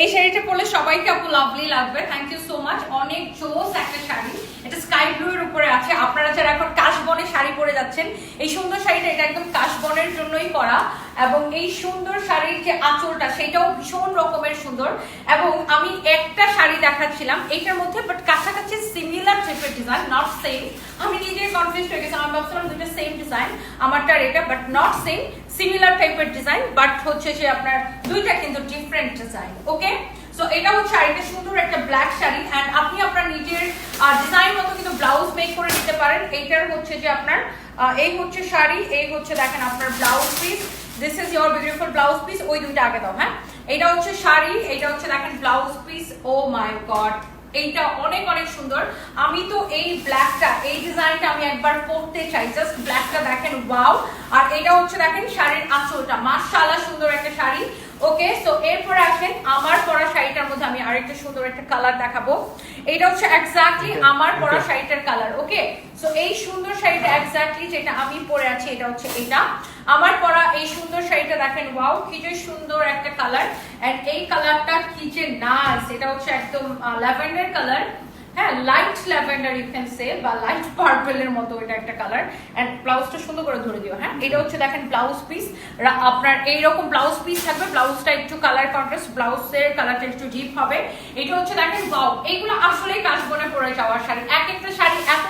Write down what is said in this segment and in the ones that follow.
এই শাড়িটা পরলে সবাইকে আপু লাভলি লাগবে। থ্যাংক ইউ সো মাচ অনেক জোস একটা শাড়ি। এটা স্কাই ব্লু এর উপরে আছে। আপনারা যারা এখন কাশবনের শাড়ি পরে যাচ্ছেন, এই সুন্দর শাড়িটা এটা একদম কাশবনের জন্যই করা। এবং এই সুন্দর শাড়ির যে আঁচলটা, সেটাও ভীষণ রকমের সুন্দর। এবং আমি একটা শাড়ি দেখাচ্ছিলাম এইটার মধ্যে বাট কাছাকাছি সিমিলার টাইপের ডিজাইন নট সেম আমি নিজে কনফিউজ হয়ে গেছি। আমি ভাবছিলাম দুটো সেম ডিজাইন আমারটার এটা বাট নট সেম সিমিলার টাইপের ডিজাইন বাট হচ্ছে যে আপনার দুইটা কিন্তু ডিফারেন্ট ডিজাইন ওকে সো এটা হচ্ছে আরেকটা সুন্দর একটা ব্ল্যাক শাড়ি অ্যান্ড আপনি আপনার নিজের ডিজাইন মতো কিন্তু ব্লাউজ মেক করে নিতে পারেন। এইটার হচ্ছে যে আপনার এই হচ্ছে শাড়ি, এই হচ্ছে দেখেন আপনার blouse piece this is your beautiful blouse piece ওই দুইটা আগে দাও হ্যাঁ? এটা হচ্ছে শাড়ি, এটা হচ্ছে দেখেন blouse piece oh my god এইটা অনেক অনেক সুন্দর। আমি তো এই ব্ল্যাকটা এই ডিজাইনটা আমি একবার পরতে চাই। জাস্ট ব্ল্যাকটা দেখেন ওয়াও আর এটা হচ্ছে দেখেন শাড়ির আঁচলটা। মাশাআল্লাহ সুন্দর একটা শাড়ি। ওকে সো এরপর আসেন আমার পরা শাড়িটার মধ্যে আমি আরেকটা সুন্দর একটা কালার দেখাবো। এটা হচ্ছে এক্স্যাক্টলি আমার পরা শাড়িটার কালার ওকে সো এই সুন্দর শাড়িটা এক্স্যাক্টলি যেটা আমি পরে আছি এটা হচ্ছে এটা। আমার পরা এই সুন্দর শাড়িটা দেখেন ওয়াও কি যে সুন্দর একটা কালার এন্ড এই কালারটা কি যে নাইস এটা হচ্ছে একদম ল্যাভেন্ডার কালার হ্যাঁ light lavender you can say বা লাইট পার্পেলের মতো এটা একটা কালার অ্যান্ড ব্লাউজটা সুন্দর করে ধরে দিও হ্যাঁ? এটা হচ্ছে দেখেন ব্লাউজ পিস আপনার এইরকম ব্লাউজ পিস থাকবে ব্লাউজটা একটু কালার কন্ট্রাস্ট ব্লাউজের কালারটা একটু ডিপ হবে। এটা হচ্ছে দেখেন বাউ এইগুলো আসলেই কাশবনে পরে যাওয়ার শাড়ি, এক একটা শাড়ি এত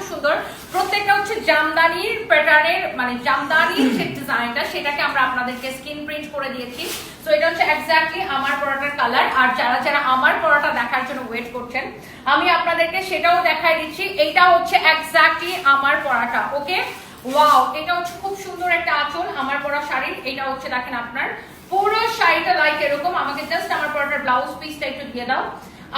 জামদানির প্যাটার্নের মানে জামদানির যে ডিজাইনটা সেটাকে আমরা আপনাদেরকে স্ক্রিন প্রিন্ট করে দিয়েছি। তো এটা হচ্ছে এক্স্যাক্টলি আমার পরাটার কালার আর যারা যারা আমার পরাটা দেখার জন্য ওয়েট করছেন, আমি আপনাদেরকে সেটাও দেখাই দিচ্ছি। এইটা হচ্ছে এক্স্যাক্টলি আমার পরাটা ওকে ওয়াও এটা হচ্ছে খুব সুন্দর একটা আঁচল, আমার পরা শাড়ির। এটা হচ্ছে দেখেন আপনার, পুরো শাড়িটা লাইক এরকম। আমাকে জাস্ট আমার পরাটার ব্লাউজ পিসটা একটু দিয়ে দাও।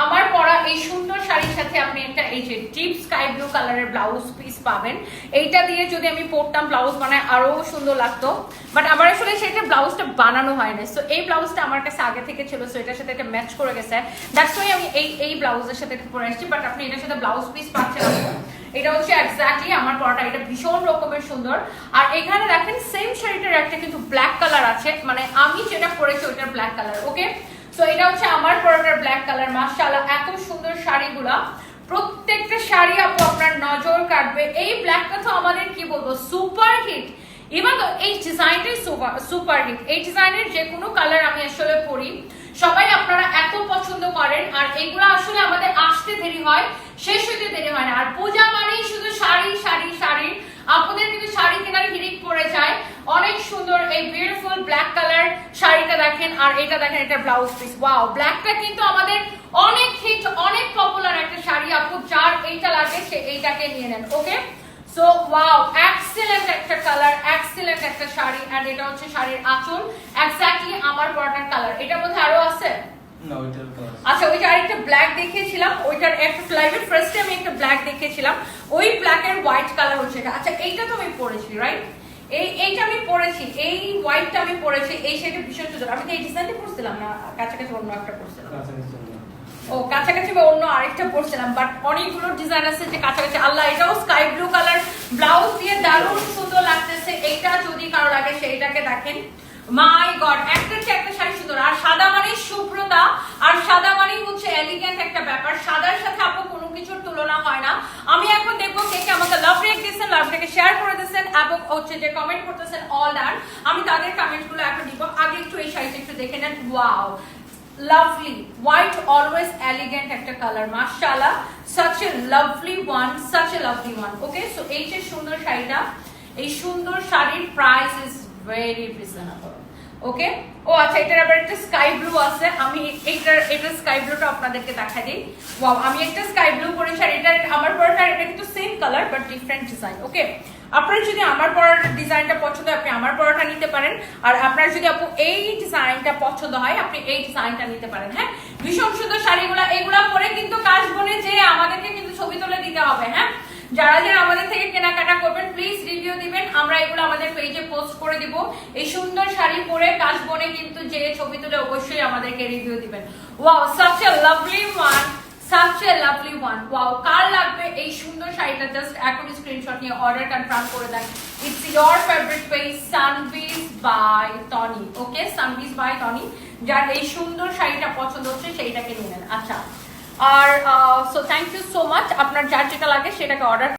আমার পরা এই সুন্দর শাড়ির সাথে আপনি একটা এই যে ডিপ স্কাই ব্লু কালারের ব্লাউজ পিস পাবেন। এইটা দিয়ে যদি আমি পরতাম ব্লাউজ বানায় আরও সুন্দর লাগতো। বাট আমার আসলে সেটা ব্লাউজটা বানানো হয় না সো এই ব্লাউজটা আমার কাছে আগে থেকে ছিল সো এটার সাথে একটা ম্যাচ করে গেছে। দ্যাটস ওয়াই আমি এই এই ব্লাউজের সাথে এটা পরে আসছি। বাট আপনি এটার সাথে ব্লাউজ পিস পাচ্ছেন। এটা হচ্ছে এক্স্যাক্টলি আমার পরাটা। এটা ভীষণ রকমের সুন্দর। আর এখানে দেখেন সেম শাড়িটার একটা কিন্তু ব্ল্যাক কালার আছে। মানে আমি যেটা পরেছি, ওইটার ব্ল্যাক কালার ওকে সো এটা হচ্ছে আমার পরাটার ব্ল্যাক কালার মাশাআল্লাহ, এত সুন্দর শাড়িগুলা। প্রত্যেকটা শাড়ি আপু আপনার নজর কাটবে। এই ব্ল্যাকটা তো আমাদের কি বলব? সুপার হিট ইভেন তো এই ডিজাইনটাই সুপার হিট এই ডিজাইনের যে কোনো কালার আমি আসলে পরি। সবাই আপনারা এত পছন্দ করেন, আর এগুলো আসলে আমাদের আসতে দেরি হয়, শেষ হতে দেরি হয় না। আর পূজা মানেই শুধু শাড়ি শাড়ি শাড়ি আপনাদের কিন্তু শাড়ি কেনার হিরিক পড়ে যায় অনেক সুন্দর এই বিউটিফুল ব্ল্যাক কালার শাড়িটা দেখেন আর এটা দেখেন এটা ব্লাউজ পিস ওয়াও ব্ল্যাকটা কিন্তু আমাদের অনেক হিট অনেক পপুলার একটা শাড়ি আপু যার এইটা লাগে সে এইটাকে নিয়ে নেন ওকে সো ওয়াও এক্সেলেন্ট একটা কালার এক্সেলেন্ট একটা শাড়ি এন্ড এটা হচ্ছে শাড়ির আঁচল। এক্স্যাক্টলি আমার পরাটার কালার এটার মধ্যে আরও আছে? আচ্ছা ওইটা আরেকটা ব্ল্যাক দেখিয়েছিলাম ওইটার একটা ফ্লাইভের ফার্স্টে আমি একটা ব্ল্যাক দেখিয়েছিলাম। ওই ব্ল্যাক এর হোয়াইট কালার হচ্ছে এটা। আচ্ছা এইটা তো আমি পরেছি রাইট এই এইটা আমি পরেছি এই হোয়াইটটা আমি পরেছি এই ভীষণ সুন্দর। আমি তো এই ডিজাইনটা পরছিলাম না কাছাকাছি অন্য একটা পরছিলাম। ও কাছাকাছি বা অন্য আরেকটা পরছিলাম বাট অনেকগুলো ডিজাইন আছে যে কাছাকাছি। আল্লাহ এটাও স্কাই ব্লু কালার ব্লাউজ দিয়ে দারুণ সুন্দর লাগতেছে। এইটা যদি কারও লাগে সেইটাকে দেখেন। মাই গড একটা চেয়ে একটা শাড়ি সুন্দর। আর সাদা মানে শুভ্রতা আর সাদা মানে হচ্ছে এলিগেন্ট একটা ব্যাপার। সাদার সাথে আপু কোনো কিছুর তুলনা হয় না। আমি এখন দেখব কে কে আমাকে লাভ রেক দিয়েছেন লাভ রেকে শেয়ার করে দিয়েছেন এবং হচ্ছে যে কমেন্ট করতেছেন অল ডান আমি তাদের কমেন্টগুলো এখন দিব। আগে একটু এই শাড়িটা একটু দেখে নেন। Wow lovely white always elegant একটা কালার মাশাআল্লাহ। Such a lovely one, such a lovely one okay so এই যে সুন্দর শাড়িটা, এই সুন্দর শাড়ির price is very reasonable okay ও আচ্ছা এটার আবার একটা স্কাই ব্লু আছে। আমি এইটার এটা স্কাই ব্লুটা আপনাদেরকে দেখা দিই। ওয়াও আমি একটা স্কাই ব্লু পরেছি আর এটা আমার পরাটা এটা কিন্তু colour but different design okay আপনার যদি আমার পরার ডিজাইনটা পছন্দ হয়, আপনি আমার পরাটা নিতে পারেন। আর আপনার যদি আপু এই ডিজাইনটা পছন্দ হয়, আপনি এই ডিজাইনটা নিতে পারেন হ্যাঁ? ভীষণ সুন্দর শাড়িগুলা এগুলা পরে কিন্তু কাজ বনে যে আমাদেরকে কিন্তু ছবি তুলে দিতে হবে হ্যাঁ? যারা যারা আমাদের থেকে কেনাকাটা করবেন প্লিজ রিভিউ দিবেন। আমরা এগুলো আমাদের পেজে পোস্ট করে দিব। এই সুন্দর শাড়ি পরে কাজ বনে কিন্তু যে ছবি তুলে অবশ্যই আমাদেরকে রিভিউ দিবেন। Wow such a lovely one such a lovely one wow কার এই সুন্দর শাড়িটা জাস্ট এখন স্ক্রিনশট নিয়ে অর্ডার কনফার্ম করে দেন। It's your favourite page Sunbiz by Tony okay Sunbiz by Tony যার এই সুন্দর শাড়িটা পছন্দ হচ্ছে, সেইটাকে নিয়ে নেন। আচ্ছা আর so thank you so much আপনার যার যেটা লাগে, সেটাকে অর্ডার